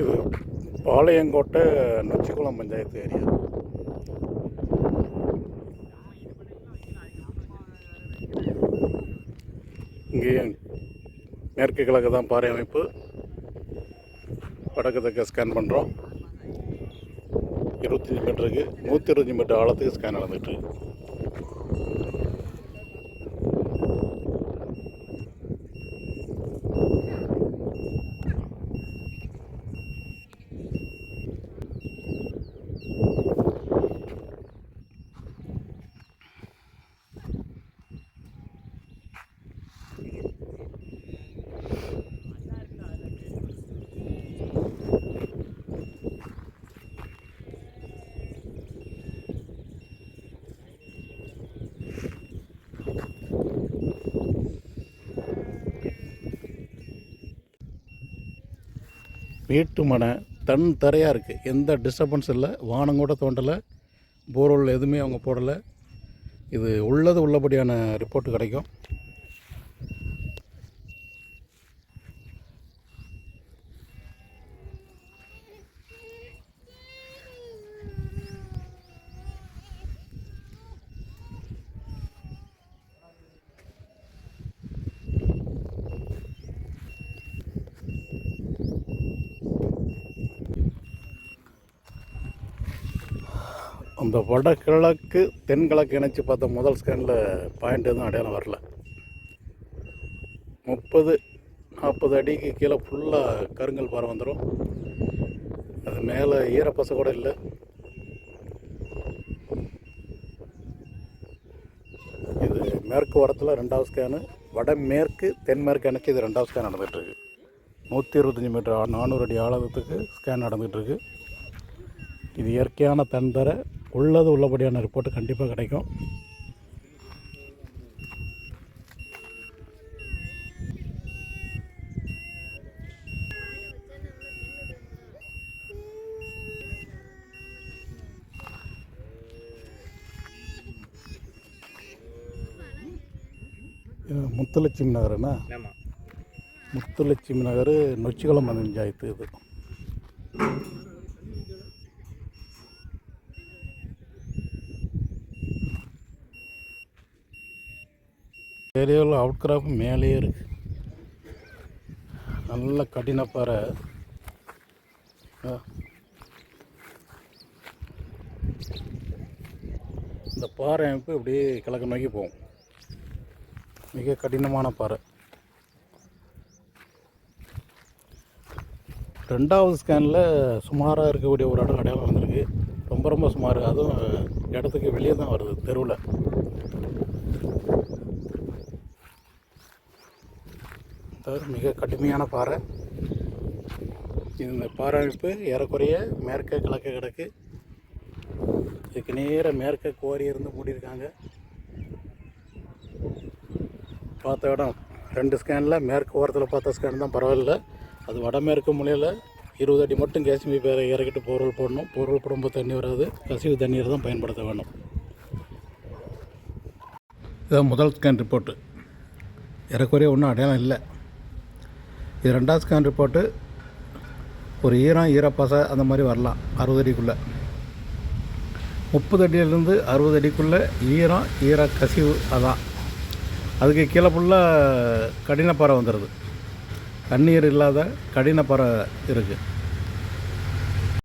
இது பாளையங்கோட்டை நொச்சிக்குளம் பஞ்சாயத்து ஏரியா. இங்கேயும் மேற்கு கிழக்கு தான் பாறை அமைப்பு. வடக்கு தக்க ஸ்கேன் பண்ணுறோம் இருபத்தஞ்சி மீட்டருக்கு நூற்றி இருபத்தஞ்சி மீட்டர் ஆழத்துக்கு ஸ்கேன் நடந்துகிட்டு வீட்டு மனை தன் தரையாக இருக்குது எந்த டிஸ்டர்பன்ஸ் இல்லை. வானம் கூட தோண்டலை. போர்வெல் எதுவுமே அவங்க போடலை. இது உள்ளது உள்ளபடியான ரிப்போர்ட் கிடைக்கும். அந்த வடகிழக்கு தென்கிழக்கு இணைச்சி பார்த்த முதல் ஸ்கேனில் பாயிண்ட் எதுவும் அடையாளம் வரல. முப்பது நாற்பது அடிக்கு கீழே ஃபுல்லாக கருங்கல் பாறை வந்துடும் அது மேலே ஈரப்பசை கூட இல்லை. இது மேற்கு ஓரத்தில் ரெண்டாவது ஸ்கேனு வடமேற்கு தென்மேற்கு இணைச்சி இது ரெண்டாவது ஸ்கேன் நடந்துகிட்ருக்கு. நூற்றி இருபத்தஞ்சி மீட்டர் நானூறு அடி ஆழத்துக்கு ஸ்கேன் நடந்துகிட்ருக்கு. இது இயற்கையான தந்தர உள்ளது உள்ளபடியான ரிப்போர்ட்டு கண்டிப்பாக கிடைக்கும். முத்துலட்சுமி நகர்னா? ஆமாம் முத்துலட்சுமி நகர் நொச்சிக்குளம் பஞ்சாயத்து இது. ஏரியாவில் அவுட் கிராப் மேலேயே இருக்கு. நல்ல கடினப்பாறை இந்த பாறை அமைப்பு இப்படியே கிழக்கு நோக்கி போகும். மிக கடினமான பாறை. ரெண்டாவது ஸ்கேனில் சுமாராக இருக்கக்கூடிய ஒரு இடம் அடையாளம் வந்திருக்கு. ரொம்ப ரொம்ப சுமார். அதுவும் இடத்துக்கு வெளியே தான் வருது தெருவில். அதாவது மிக கடுமையான பாறை. இந்த பாறை அமைப்பு ஏறக்குறைய மேற்க கிழக்க கிடக்கு இதுக்கு நேராக மேற்க கோரி இருந்து மூடியிருக்காங்க. பார்த்த இடம் ரெண்டு ஸ்கேனில் மேற்கு ஓரத்தில் பார்த்த ஸ்கேன் தான் பரவாயில்ல. அது வடமேற்கு மூலையில் இருபது அடி மட்டும் கேசிமி பேரை இறக்கிட்டு பொருள் போடணும். பொருள் போடும்போது தண்ணி வராது. கசிவு தண்ணீர் தான் பயன்படுத்த வேணும் இதான் முதல் ஸ்கேன் ரிப்போர்ட்டு ஏறக்குறைய ஒன்றும் அடையாளம் இல்லை. இது ரெண்டாவது ஸ்கேன் ரிப்போர்ட்டு ஒரு ஈரம் ஈரப்பசை அந்த மாதிரி வரலாம் அறுபது அடிக்குள்ளே. முப்பது அடியிலேருந்து அறுபது அடிக்குள்ளே ஈரம் ஈர கசிவு அதான். அதுக்கு கீழே ஃபுல்லாக கடினப்பாறை வந்துடுது தண்ணீர் இல்லாத கடினப்பாறை இருக்குது